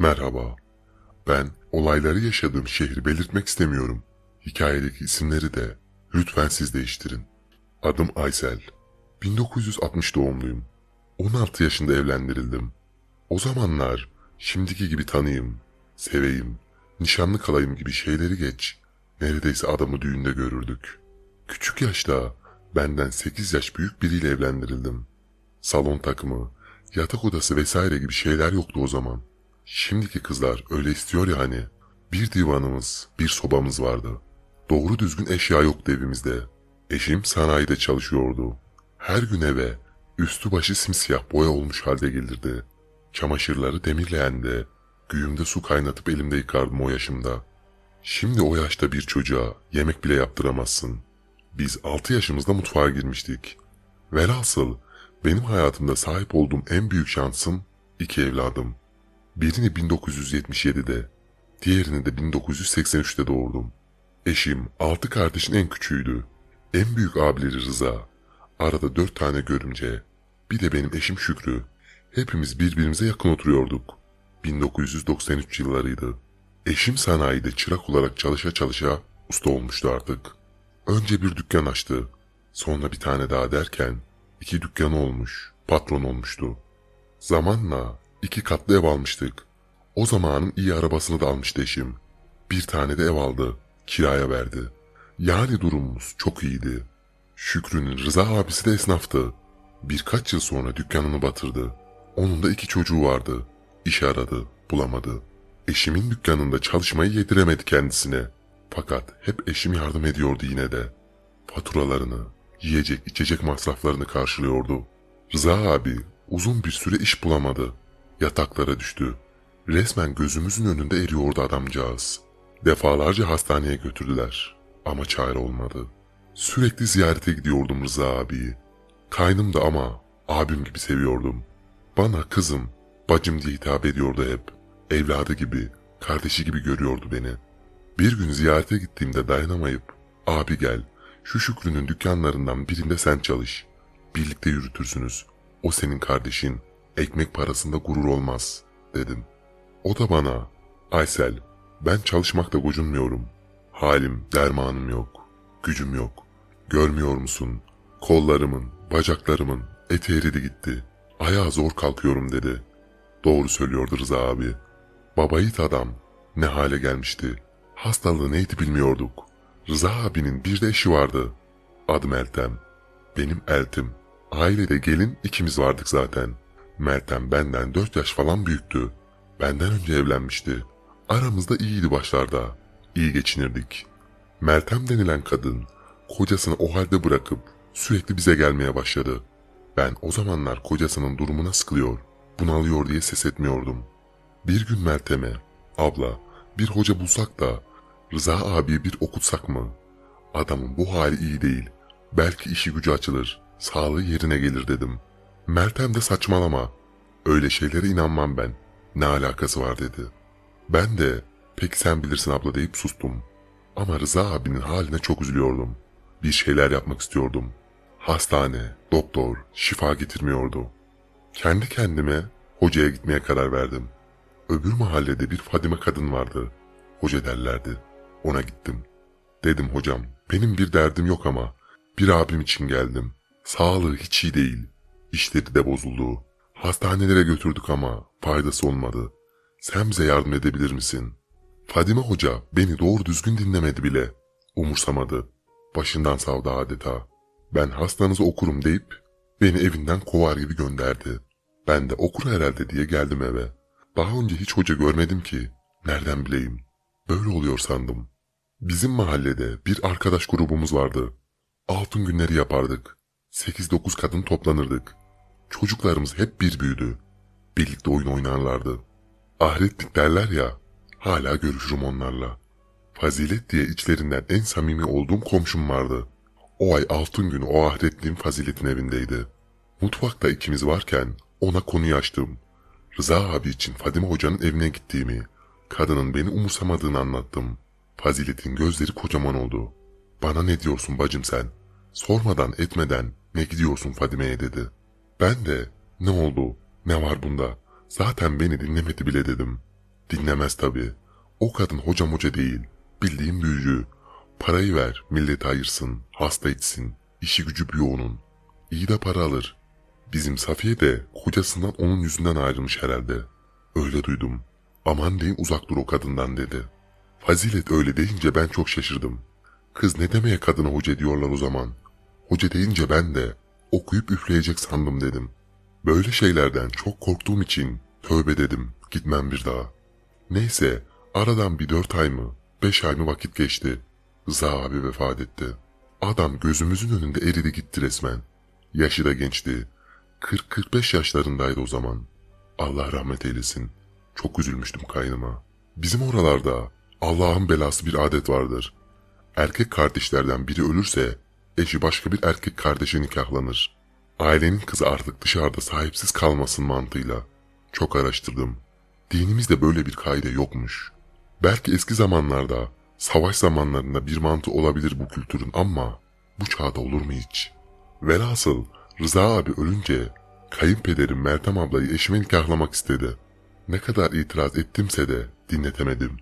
Merhaba. Ben olayları yaşadığım şehri belirtmek istemiyorum. Hikayedeki isimleri de lütfen siz değiştirin. Adım Aysel. 1960 doğumluyum. 16 yaşında evlendirildim. O zamanlar şimdiki gibi tanıyım, seveyim, nişanlı kalayım gibi şeyleri geç. Neredeyse adamı düğünde görürdük. Küçük yaşta benden 8 yaş büyük biriyle evlendirildim. Salon takımı, yatak odası vesaire gibi şeyler yoktu o zaman. Şimdiki kızlar öyle istiyor ya hani. Bir divanımız, bir sobamız vardı. Doğru düzgün eşya yoktu evimizde. Eşim sanayide çalışıyordu. Her gün eve üstü başı simsiyah boya olmuş halde gelirdi. Çamaşırları demirleğende, güğümde su kaynatıp elimde yıkardım o yaşımda. Şimdi o yaşta bir çocuğa yemek bile yaptıramazsın. Biz 6 yaşımızda mutfağa girmiştik. Velhasıl benim hayatımda sahip olduğum en büyük şansım iki evladım. Birini 1977'de, diğerini de 1983'te doğurdum. Eşim altı kardeşin en küçüğüydü. En büyük abileri Rıza. Arada dört tane görümce. Bir de benim eşim Şükrü. Hepimiz birbirimize yakın oturuyorduk. 1993 yıllarıydı. Eşim sanayide çırak olarak çalışa çalışa usta olmuştu artık. Önce bir dükkan açtı. Sonra bir tane daha derken iki dükkanı olmuş, patron olmuştu. Zamanla iki katlı ev almıştık. O zamanın iyi arabasını da almıştı eşim. Bir tane de ev aldı, kiraya verdi. Yani durumumuz çok iyiydi. Şükrü'nün Rıza abisi de esnaftı. Birkaç yıl sonra dükkanını batırdı. Onun da iki çocuğu vardı. İş aradı, bulamadı. Eşimin dükkanında çalışmayı yediremedi kendisine. Fakat hep eşim yardım ediyordu yine de. Faturalarını, yiyecek içecek masraflarını karşılıyordu. Rıza abi uzun bir süre iş bulamadı. Yataklara düştü. Resmen gözümüzün önünde eriyordu adamcağız. Defalarca hastaneye götürdüler ama çare olmadı. Sürekli ziyarete gidiyordum Rıza abiyi. Kaynım da ama abim gibi seviyordum. Bana kızım, bacım diye hitap ediyordu hep. Evladı gibi, kardeşi gibi görüyordu beni. Bir gün ziyarete gittiğimde dayanamayıp, abi gel, şu Şükrü'nün dükkanlarından birinde sen çalış. Birlikte yürütürsünüz. O senin kardeşin. Ekmek parasında gurur olmaz, dedim. O da bana, Aysel, ben çalışmakta gocunmuyorum. Halim, dermanım yok. Gücüm yok. Görmüyor musun? Kollarımın, bacaklarımın eti eridi gitti. Ayağa zor kalkıyorum dedi. Doğru söylüyordu Rıza abi. Baba yiğit adam ne hale gelmişti. Hastalığı neydi bilmiyorduk. Rıza abinin bir de eşi vardı. Adı Meltem. Benim Eltim. Ailede gelin ikimiz vardık zaten. Meltem benden dört yaş falan büyüktü. Benden önce evlenmişti. Aramızda iyiydi başlarda. İyi geçinirdik. Meltem denilen kadın kocasını o halde bırakıp sürekli bize gelmeye başladı. Ben o zamanlar kocasının durumuna sıkılıyor, bunalıyor diye ses etmiyordum. Bir gün Meltem'e, abla bir hoca bulsak da Rıza abiyi bir okutsak mı? Adamın bu hali iyi değil. Belki işi gücü açılır, sağlığı yerine gelir dedim. Meltem de saçmalama. Öyle şeylere inanmam ben. Ne alakası var dedi. Ben de peki sen bilirsin abla deyip sustum. Ama Rıza abinin haline çok üzülüyordum. Bir şeyler yapmak istiyordum. Hastane, doktor, şifa getirmiyordu. Kendi kendime hocaya gitmeye karar verdim. Öbür mahallede bir Fadime kadın vardı. Hoca derlerdi. Ona gittim. Dedim hocam, benim bir derdim yok ama bir abim için geldim. Sağlığı hiç iyi değil. İşleri de bozuldu. Hastanelere götürdük ama faydası olmadı. Sen bize yardım edebilir misin? Fadime Hoca beni doğru düzgün dinlemedi bile. Umursamadı. Başından savdı adeta. Ben hastanızı okurum deyip beni evinden kovar gibi gönderdi. Ben de okur herhalde diye geldim eve. Daha önce hiç hoca görmedim ki. Nereden bileyim? Böyle oluyor sandım. Bizim mahallede bir arkadaş grubumuz vardı. Altın günleri yapardık. 8-9 kadın toplanırdık. Çocuklarımız hep bir büyüdü. Birlikte oyun oynarlardı. Ahretlik derler ya, hala görüşürüm onlarla. Fazilet diye içlerinden en samimi olduğum komşum vardı. O ay altın günü o ahretliğin faziletin evindeydi. Mutfakta ikimiz varken ona konuyu açtım. Rıza abi için Fadime hocanın evine gittiğimi, kadının beni umursamadığını anlattım. Faziletin gözleri kocaman oldu. Bana ne diyorsun bacım sen? Sormadan etmeden ne gidiyorsun Fadime'ye dedi. Ben de ne oldu, ne var bunda? Zaten beni dinlemedi bile dedim. Dinlemez tabii. O kadın hoca değil. Bildiğim büyücü. Parayı ver, millete ayırsın, hasta etsin. İşi gücü bir onun. İyi de para alır. Bizim Safiye de kocasından onun yüzünden ayrılmış herhalde. Öyle duydum. Aman diyeyim uzak dur o kadından dedi. Fazilet öyle deyince ben çok şaşırdım. Kız ne demeye kadına hoca diyorlar o zaman. Hoca deyince ben de okuyup üfleyecek sandım dedim. Böyle şeylerden çok korktuğum için tövbe dedim gitmem bir daha. Neyse aradan bir dört ay mı beş ay mı vakit geçti. Rıza abi vefat etti. Adam gözümüzün önünde eridi gitti resmen. Yaşı da gençti. 40-45 yaşlarındaydı o zaman. Allah rahmet eylesin. Çok üzülmüştüm kaynıma. Bizim oralarda Allah'ın belası bir adet vardır. Erkek kardeşlerden biri ölürse eşi başka bir erkek kardeşe nikahlanır. Ailenin kızı artık dışarıda sahipsiz kalmasın mantığıyla. Çok araştırdım. Dinimizde böyle bir kaide yokmuş. Belki eski zamanlarda, savaş zamanlarında bir mantı olabilir bu kültürün ama bu çağda olur mu hiç? Velhasıl Rıza abi ölünce kayınpederim Meltem ablayı eşime nikahlamak istedi. Ne kadar itiraz ettimse de dinletemedim.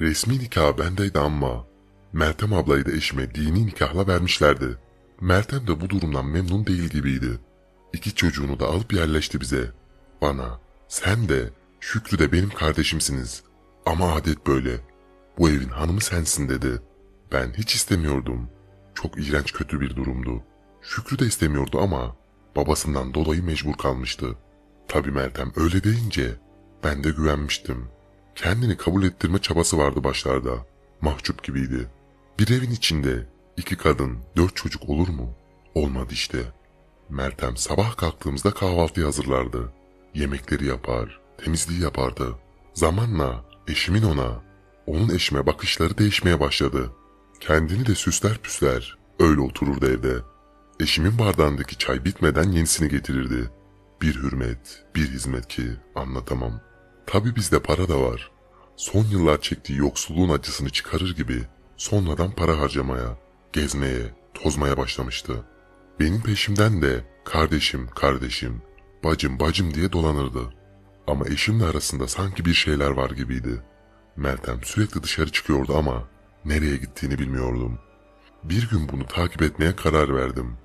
Resmi nikah bendeydi ama Meltem ablayı da eşime dini nikahla vermişlerdi. Meltem de bu durumdan memnun değil gibiydi. İki çocuğunu da alıp yerleşti bize. Bana, sen de, Şükrü de benim kardeşimsiniz. Ama adet böyle. Bu evin hanımı sensin dedi. Ben hiç istemiyordum. Çok iğrenç kötü bir durumdu. Şükrü de istemiyordu ama babasından dolayı mecbur kalmıştı. Tabii Meltem öyle deyince ben de güvenmiştim. Kendini kabul ettirme çabası vardı başlarda. Mahcup gibiydi. Bir evin içinde iki kadın, dört çocuk olur mu? Olmadı işte. Meltem sabah kalktığımızda kahvaltı hazırlardı. Yemekleri yapar, temizliği yapardı. Zamanla eşimin ona, onun eşime bakışları değişmeye başladı. Kendini de süsler püsler, öyle otururdu evde. Eşimin bardağındaki çay bitmeden yenisini getirirdi. Bir hürmet, bir hizmet ki anlatamam. Tabi bizde para da var. Son yıllar çektiği yoksulluğun acısını çıkarır gibi sonradan para harcamaya, gezmeye, tozmaya başlamıştı. Benim peşimden de kardeşim, kardeşim, bacım, bacım diye dolanırdı. Ama eşimle arasında sanki bir şeyler var gibiydi. Meltem sürekli dışarı çıkıyordu ama nereye gittiğini bilmiyordum. Bir gün bunu takip etmeye karar verdim.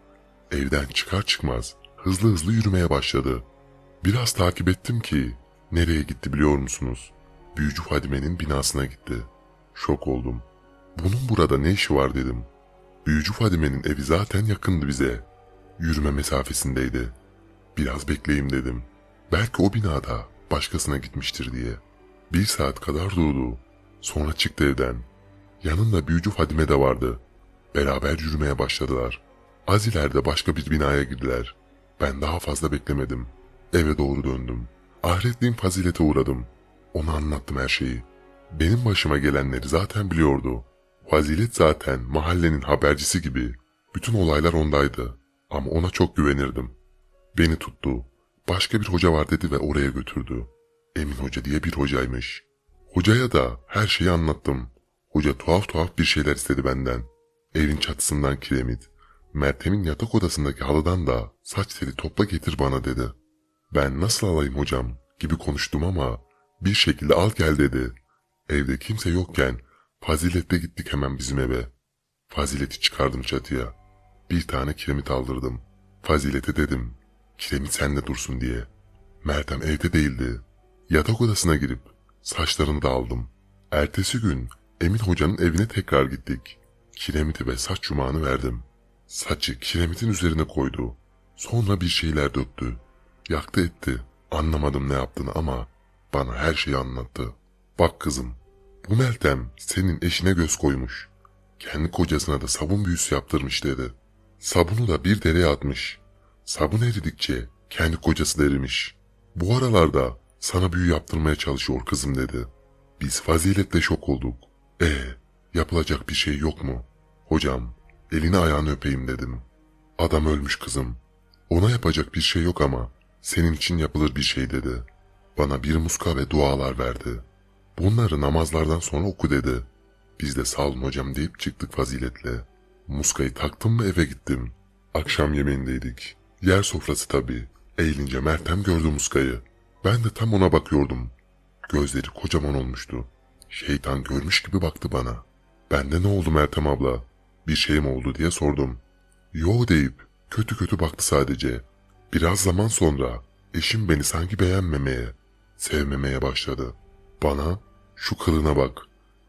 Evden çıkar çıkmaz hızlı hızlı yürümeye başladı. Biraz takip ettim ki nereye gitti biliyor musunuz? Büyücü Fadime'nin binasına gitti. Şok oldum. Bunun burada ne işi var dedim. Büyücü Fadime'nin evi zaten yakındı bize. Yürüme mesafesindeydi. Biraz bekleyeyim dedim. Belki o binada başkasına gitmiştir diye. Bir saat kadar durdu. Sonra çıktı evden. Yanında büyücü Fadime de vardı. Beraber yürümeye başladılar. Az ileride başka bir binaya girdiler. Ben daha fazla beklemedim. Eve doğru döndüm. Ahretliğin fazilete uğradım. Ona anlattım her şeyi. Benim başıma gelenleri zaten biliyordu. Fazilet zaten mahallenin habercisi gibi. Bütün olaylar ondaydı. Ama ona çok güvenirdim. Beni tuttu. Başka bir hoca var dedi ve oraya götürdü. Emin Hoca diye bir hocaymış. Hocaya da her şeyi anlattım. Hoca tuhaf tuhaf bir şeyler istedi benden. Evin çatısından kiremit, Meltem'in yatak odasındaki halıdan da saç teli topla getir bana dedi. Ben nasıl alayım hocam gibi konuştum ama bir şekilde al gel dedi. Evde kimse yokken Fazilet'le gittik hemen bizim eve. Fazilet'i çıkardım çatıya. Bir tane kiremit aldırdım. Fazilet'e dedim kiremit sende dursun diye. Meltem evde değildi. Yatak odasına girip saçlarını da aldım. Ertesi gün Emin Hoca'nın evine tekrar gittik. Kiremiti ve saç yumağını verdim. Saçı kiremitin üzerine koydu. Sonra bir şeyler döktü. Yaktı etti. Anlamadım ne yaptığını ama bana her şeyi anlattı. Bak kızım, bu Meltem senin eşine göz koymuş. Kendi kocasına da sabun büyüsü yaptırmış dedi. Sabunu da bir dereye atmış. Sabun eridikçe kendi kocası da erimiş. Bu aralarda sana büyü yaptırmaya çalışıyor kızım dedi. Biz faziletle şok olduk. E yapılacak bir şey yok mu? Hocam elini ayağını öpeyim dedim. Adam ölmüş kızım. Ona yapacak bir şey yok ama senin için yapılır bir şey dedi. Bana bir muska ve dualar verdi. Bunları namazlardan sonra oku dedi. Biz de sağ olun hocam deyip çıktık faziletle. Muskayı taktım ve eve gittim. Akşam yemeğindeydik. Yer sofrası tabii. Eğilince Meltem gördü muskayı. Ben de tam ona bakıyordum. Gözleri kocaman olmuştu. Şeytan görmüş gibi baktı bana. Bende ne oldu Meltem abla? Bir şey mi oldu diye sordum. Yo deyip kötü kötü baktı sadece. Biraz zaman sonra eşim beni sanki beğenmemeye, sevmemeye başladı. Bana şu kılına bak,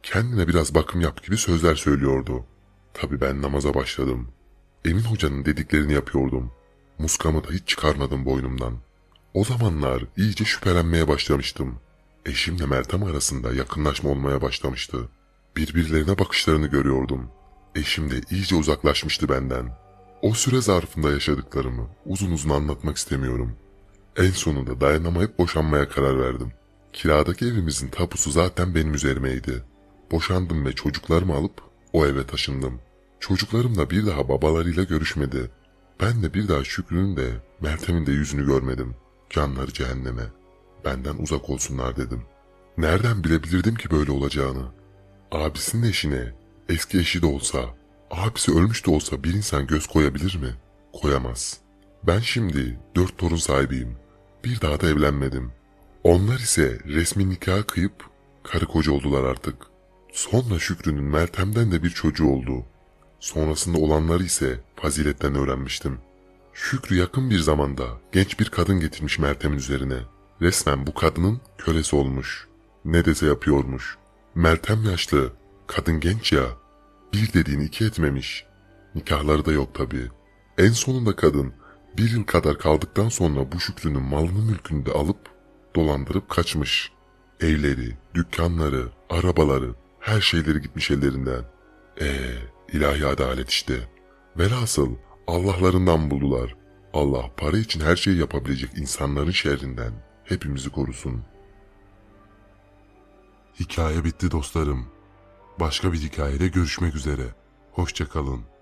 kendine biraz bakım yap gibi sözler söylüyordu. Tabii ben namaza başladım. Emin hocanın dediklerini yapıyordum. Muskamı da hiç çıkarmadım boynumdan. O zamanlar iyice şüphelenmeye başlamıştım. Eşimle Meltem arasında yakınlaşma olmaya başlamıştı. Birbirlerine bakışlarını görüyordum. Eşim de iyice uzaklaşmıştı benden. O süre zarfında yaşadıklarımı uzun uzun anlatmak istemiyorum. En sonunda dayanamayıp boşanmaya karar verdim. Kiradaki evimizin tapusu zaten benim üzerimeydi. Boşandım ve çocuklarımı alıp o eve taşındım. Çocuklarım da bir daha babalarıyla görüşmedi. Ben de bir daha Şükrü'nün de Meltem'in de yüzünü görmedim. Canları cehenneme. Benden uzak olsunlar dedim. Nereden bilebilirdim ki böyle olacağını? Abisinin eşine, eski eşi de olsa, abisi ölmüş de olsa bir insan göz koyabilir mi? Koyamaz. Ben şimdi dört torun sahibiyim. Bir daha da evlenmedim. Onlar ise resmi nikah kıyıp karı koca oldular artık. Sonra Şükrü'nün Meltem'den de bir çocuğu oldu. Sonrasında olanları ise faziletten öğrenmiştim. Şükrü yakın bir zamanda genç bir kadın getirmiş Meltem'in üzerine. Resmen bu kadının kölesi olmuş. Ne dese yapıyormuş. Meltem yaşlı, kadın genç ya. Bir dediğini iki etmemiş. Nikahları da yok tabii. En sonunda kadın bir yıl kadar kaldıktan sonra bu Şükrü'nün malını mülkünü de alıp dolandırıp kaçmış. Evleri, dükkanları, arabaları, her şeyleri gitmiş ellerinden. Ee, ilahi adalet işte. Velhasıl Allah'larından buldular. Allah para için her şeyi yapabilecek insanların şerrinden hepimizi korusun. Hikaye bitti dostlarım. Başka bir hikayede görüşmek üzere. Hoşçakalın.